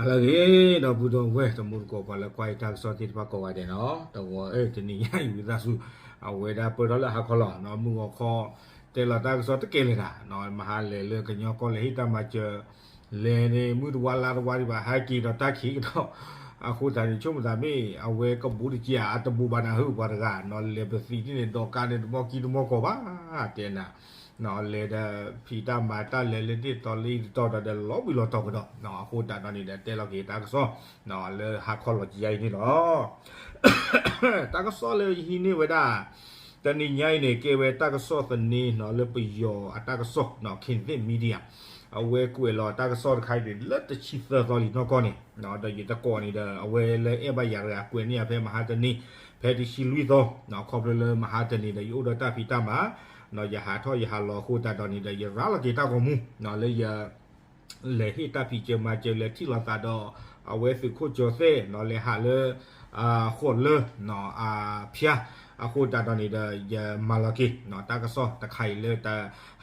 အလကေတော့ဘူးတော့ဝဲတမှုကိုပါလကွိုက်တာစောတိတပကောဝတယ်နော်တော့အဲ့တနီရိုက်ဝိသစုအဝဲတာပေါ်တော့ဟာခလောနော်မှုခေါ်တေလာတာစောတကေလေတာနော်မဟာလေလေကညောကောလေဟိတမချလေနေမှုတဝလာတဝါဒီပါဟာကီတော့တခီတော့အခုတည်းချုံတာမေအဝဲကဘူးတကြီးအတဘူဘာနာဟုဘာကနော်လေပစီနေတော့ကနေတော့ကီတော့ကောပါတဲ့နာ နော်လေဒဖီတာမာတာလေလေတိတော်လီတော်တယ်လောဘီလောတော်ကတော့နော်အခုတာတော့နေတဲ့တဲလော်ကီတာကစောနော်လေဟာခေါ်လို့ကြီးရိုင်းနေတော့တာကစောလေဟီနေဝဒါတနိညိုင်းနေကေဝတာကစောသနီနော်လေပယောအတာကစောနော်ခင်သစ်မီဒီယာအဝဲကွေလောတာကစောခိုင်တယ်လက်တချီသတော်လီနော်ကောနေနော်တရတကောနေတဲ့အဝဲလေအဘယာရကွေနေဖဲမဟာတနီဖဲတီရှိလူသောနော်ခေါပလမဟာတနီလေယိုဒတာဖီတာမာ နော်ယဟာထောယဟာလောခုတာတော်နေတယ်ယရာလကေတာကောမူနော်လေယလေဟိတာဖီချမချေလေတီလာတာတော့အဝဲစုခုကျော်စေနော်လေဟာလေအာခေါ်လေနော်အာဖျာအခုတာတော်နေတဲ့ယမာလကီနော်တာကစောတခိုင်လေတာ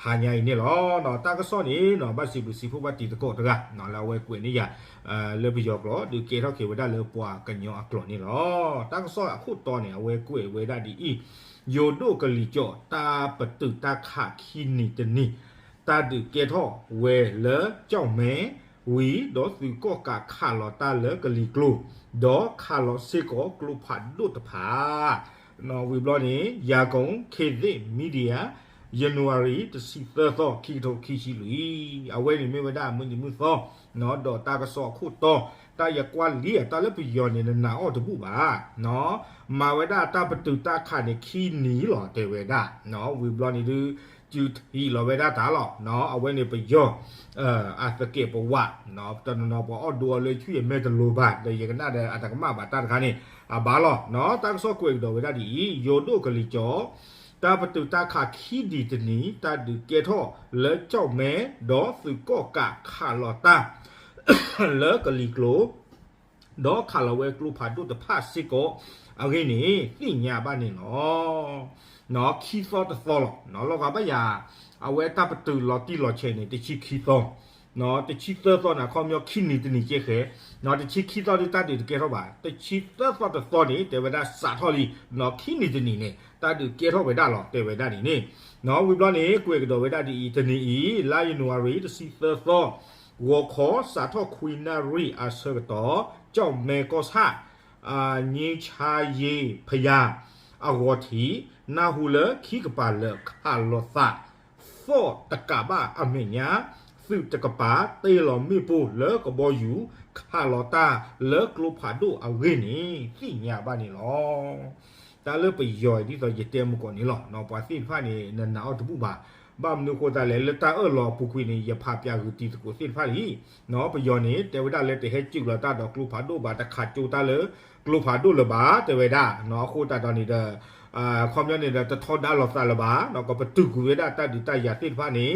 ဟာညိုင်နေလောနော်တာကစောနေနော်ဘတ်စီဘူးစီဖူဘတ်တီတကောတကနော်လာဝဲကွေနေရအဲလေဘီယောကလောဒီကေတော့ကေဝဒါလေပွားကညောအကလောနေလောတာကစောအခုတော်နေဝဲကွေဝဲဒါဒီ ဤယိုဒိုကလီကျော်တာပတုတာခခီနီတနီတာဒီကေထောဝဲလေကြောက်မဲဝီဒေါ်စုကောကခါလောတာလေကလီကလိုဒေါ်ခါလောစေကောကလိုဖတ်ဒုတဖာနော်ဝီဘလော့နေယာကုံခေသစ်မီဒီယာ January တစီသသောခီတိုခီရှိလူအဝဲနေမေဝဒမွန်ဒီမှုသောနော်တော့တာကဆောခုတော့ တာရကွာလီတာလည်းပြယောနေနာအော်တပူပါနော်မာဝဒတာပတူတာခါနေခီနီလောတေဝဒနော်ဝီဘလော့နေသူကျူဟီလောဝဒတာလောနော်အဝဲနေပယောအဲအသကေပဝနော်တနနော်ပေါ်အော်ဒိုလေချွေမဲတလိုပါတေရကနာတဲ့အတကမပါတာတခါနေအဘာလောနော်တာကဆောကွေတော့ဝဒဒီယိုဒိုကလီကျော်တာပတူတာခါခီဒီတနီတာဒီကေထောလဲကြောက်မဲဒေါ်စုကောကခါလောတာ လဲကလီကလိုဒေါ်ခါလဝဲကလူဖာဒုတဖာစစ်ကိုအဂိနေသိညာပါနေနော်နော်ခီသောတသောလောနော်လောကပယာအဝဲတာပတူလော်တီလော်ချေနေတချီခီသောနော်တချီသောသောနာခေါမျောခိနီတနီကျေခဲနော်တချီခီသောတတတေကေရောပါတချီသောသောတသောနေတေဝဒစာထောလီနော်ခိနီတနီနေတတူကေရောဝေဒလောတေဝဒနီနေနော်ဝိဘလနေကွေကတော်ဝေဒဒီတနီဤလာယနဝရီတစီသောသော ဝခောစာထောခွီနာရီအဆတော်ကြောင့်မေကောစာအာညင်ချာယေဖယာအဝတီနာဟုလခိကပါလခါလောသဖောတကဘာအမေညာစုတကပါတေလောမိပိုလေကဘောယူခါလောတာလေကလိုဖာဒိုအဝင်းနီသိညာပါနေလောတာလေပယောဒီတော့ရတဲ့မကောနေလောနော်ပွားစိဖာနေနနာအော်တပူပါ ဘာမနုကိုတာလေလတာအော်လောပုခွေနေရဖပြကူတီတကိုစိဖာလီနော်ပယောနေတေဝဒလေတေဟဲကျူလာတာတော့ကလိုဖာဒိုဘာတခါကျူတာလေကလိုဖာဒိုလဘာတေဝဒနော်ခိုတာတော့နေတဲ့အာခွန်မြနေတဲ့တထောဒါလောသလဘာနော်ကပတုကူဝဒတတိတရတိဖာနေ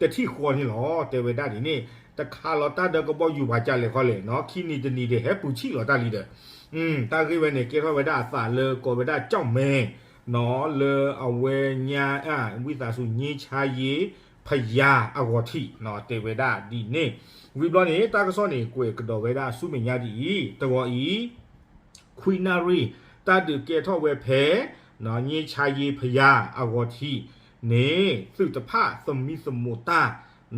တတိခေါ်နေလောတေဝဒဒီနေတခါလောတာဒကဘောယူပါကြလေခေါ်လေနော်ခီနီတနီတဲ့ဟဲပူချီလောတာလီတဲ့อืมတာကိဝဲနေကေထောဝဒသလေကောဝဒကြောက်မဲ နော်လေအဝဲညာအဝိသစုညေချာယေဖယာအဝတိနော်တေဝဒဒီနေဝိဘလနေတာကစောနေကိုကတော်ဝဲဒစုမညာဒီတော်ဤခွီနာရီတာဒကေထောဝဲဖဲနော်ညေချာယေဖယာအဝတိနေသုတဖသမိသမုတာ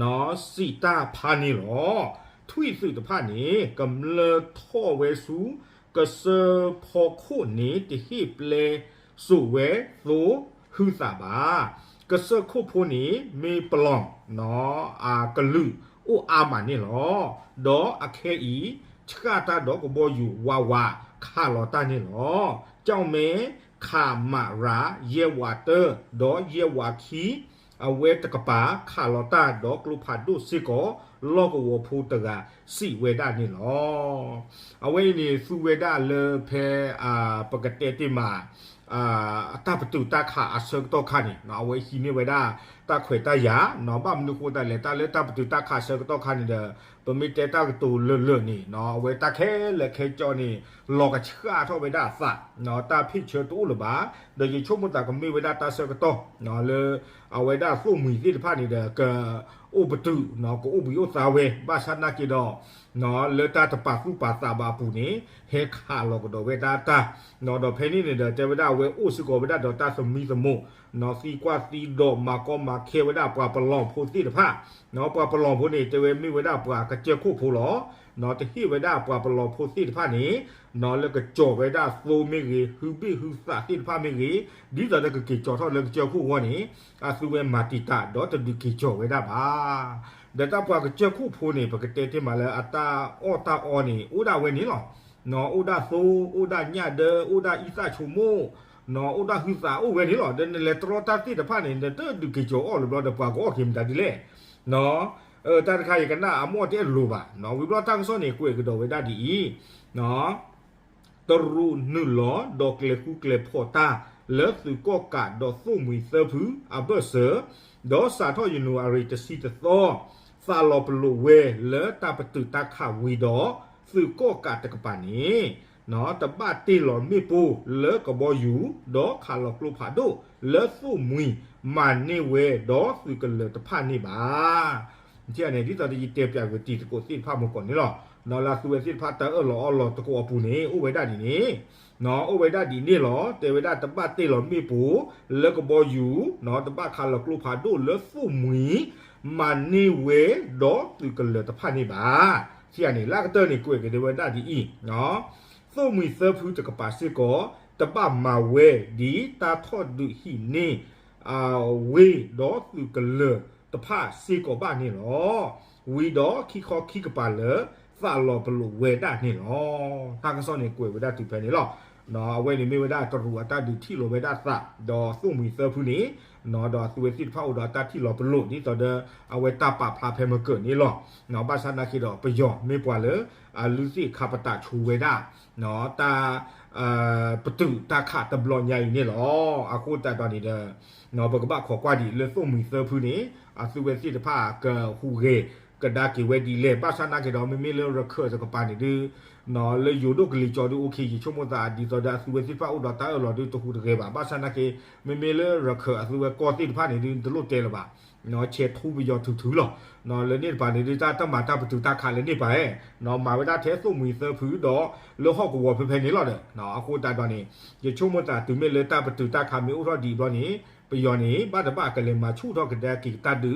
နော်စီတာဖာနီလောထွိသုတဖနေကမ္လထောဝဲစုကစဖောခုနေတဟိပလေစုဝဲသိုဟူသာပါကစခုဖိုနေမေပလောင်နော်အာကလူအိုအာမနေလောဒေါ်အခဲဤချကတာဒေါ်ကဘောယူဝါဝါခါလောတာနေလောကြောင့်မဲခါမရာယေဝါเตอร์ဒေါ်ယေဝါခီအဝဲတကပါခါလောတာဒေါကလူဖာဒုစီကိုလောကဝဖူတကစီဝေဒနေလောအဝဲနေစုဝေဒလေဖဲအာပကတေတိမာ အာအတပတူတခါအစတော့ခါနေနော်အဝဲရှိနေဝေဒတခွေတရနော်ဘာမနုကိုတလေတလေတပတူတခါစတော့ခါနေတယ်ပမိတေတကတူလွလွ နေနော်အဝဲတခဲလေခဲကြောနေလောကချာထောဝေဒသနော်တဖိချတူလပါဒေယချုံမတကမေဝေဒတစကတော့နော်လေအဝဲဒဖုမီတိဖာနေတဲ့ကဥပတုနော်ကိုဥပယုသာဝဲဘာသနာကေတော့နော်လေတာတပါခုပါတာဘာပူနေဟဲခါလောကတော့ဝဲတာတာနော်တော့ဖဲနေနေတဲ့တေဝဒဝဲဥစကောဝဒတော့တာသမီသမုနော်စီကွာစီတော့မာကောမာခေဝဒပွားပလောင်ဖိုတိတဖာနော်ပွားပလောင်ဖိုနေတေဝဲမိဝဒပွားကကြခုဖိုလောနော်တဟိဝဒပွားပလောင်ဖိုတိတဖာနေနော်လကကြောဝဒသိုမီရီဟူဘီဟူစာတိတဖာမီရီဒီတော့ကကေကြောတော့လကကြောခုဝနေအဆုဝဲမာတီတာတော့တဒီကေကြောဝဒပါဒတာပွားကကြခုဖိုနေပကတေတေမလာအတာအောတာအောနေဥဒဝဲနေလောနော်ဥဒသိုဥဒညဒဥဒဣသချုမို နော်ဥဒဟိစာဥဝဲနေလောဒန်လေတရတာတိတဖာနေတဒကေကြောအောလဘဒပွားကိုခိမတာဒီလေနော်เออตาตะคายกันน่ะอมอเตโลบาเนาะวิบลตังซ้อนี่กวยกดอเวดาดีเนาะ ตรูนุลอดอกเลคุกเลพอตาเลสุก็กาดอสุมุยเซพืออับเบเซดอสาทอยูนูอาริตสิตโตซาลอปโลเวเลตาปตุตาขาวีดอสุก็กาตะกปานีเนาะตะบะติหลอมีปูเลกบออยู่ดอคาลอกลูผาโดเลสุมุยมัน နော်တပတ်တီလော်မီပူလဲကဘောယူဒေါ်ခါလော်ကလူဖာဒိုလဲဆူမွီမာနေဝဲဒေါ်စုကလတဖာနေပါကြည့်ရနေဒီတော်ကြီးတဲပြကိုတီတကိုစစ်ဖာမကောနေလောနော်လာစုဝဲစစ်ဖာတအော်လော်လော်တကိုအပူနေဥဝဲဒဒီနေနော်ဥဝဲဒဒီနေလောတေဝဲဒတပတ်တီလော်မီပူလဲကဘောယူနော်တပတ်ခါလော်ကလူဖာဒိုလဲဆူမွီမာနေဝဲဒေါ်စုကလတဖာနေပါကြည့်ရနေလာကတဲ့နေကိုယ်ကလေးဝဲဒဒီအီနော် သုမီသဖူတကပါစစ်ကောတပတ်မဝဲဒီတာထော့ဒုဟိနေအာဝေဒေါ်သူကလတဖာစီကောပါနေလောဝီဒေါ်ခိခောခိကပါလေဖာလောဘလူဝေဒနေလောတာကစောနေကိုဝေဒတူပဲနေလော နော်အဝဲနေမေဝေဒတရူအတဒူတီလိုဝေဒသဒေါ်သုမီသဖူနေနော်ဒေါ်သူဝေစစ်ဖောက်ဒေါ်တတီလောဘလူဒီတော်တဲ့အဝဲတပဖလာဖဲမကုနေလောနော်ဘာသာနာခိတော့ပယောမေပွာလေအလူစီခပတာချူဝေဒနော်တာအာပတုတာခတဘလောညိုင်နေလောအခုတတော်နေတဲ့နော်ဘကဘခေါ်ကွာဒီလေသုမီသဖူနေအသူဝေစစ်ဖာကဟူရေ ကဒါကီဝဲဒီလေပါစနာကေတော့မမေလေရခစကပါနေဒီနော်လေယူဒိုကလီချော်ဒိုโอเคချုံမတာဒီတော့ဒါသူဝဲစစ်ဖာဥဒတာလော်ဒီတခုတကေပါပါစနာကေမမေလေရခအသူဝဲကောတိဖာနေဒီဒလို့တဲလပါနော်ချေထူပြီးရထူထူလောနော်လေနေပါနေတာတမတာပတူတာခါလေနေပါရဲ့နော်မာဝဒထဲဆုမီသဖူတော့လောဟော့ကောဖေဖေနေလောတဲ့နော်အခုတာတော့နေရချုံမတာသူမေလေတာပတူတာခါမီဥရောဒီတော့နေ ပယောနေဘာတပကလေးမှာချူတော့ကတဲ့ကီတတူ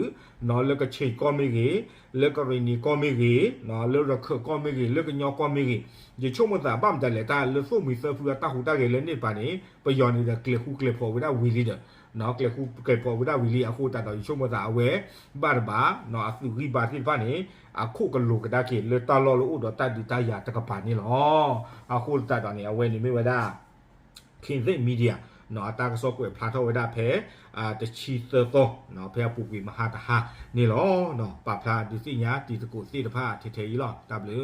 နော်လကချေကောမီကြီးလကရနီကောမီကြီးနော်လရခကောမီကြီးလကညောကောမီကြီးဒီချုံမတာပမ်တလေတာလဆုမီဆဖူတာဟူတာကလေးနေပါနေပယောနေတဲ့ကလခုကလဖောဝဒဝီလီတဲ့နော်ကလခုကလဖောဝဒဝီလီအခုတတော့ချုံမတာအဝဲဘာဘာနော်အစုရီပါတိပါနေအခုကလူကဒါကေလေတာလောလို့တော့တတ်ဒီတရတကပါနေလောအခုတတ်တော့နေအဝဲနေမိဝဒခင်သိမီဒီယာ နော်အတာကစောကွယ်ဖလာထောဝဒဖဲအာတချီသသောနော်ဖဲပူကွေမဟာတဟာနေလောနော်ပပလာဒီစိညာဒီတကုစိတဖာထေထေကြီးလော W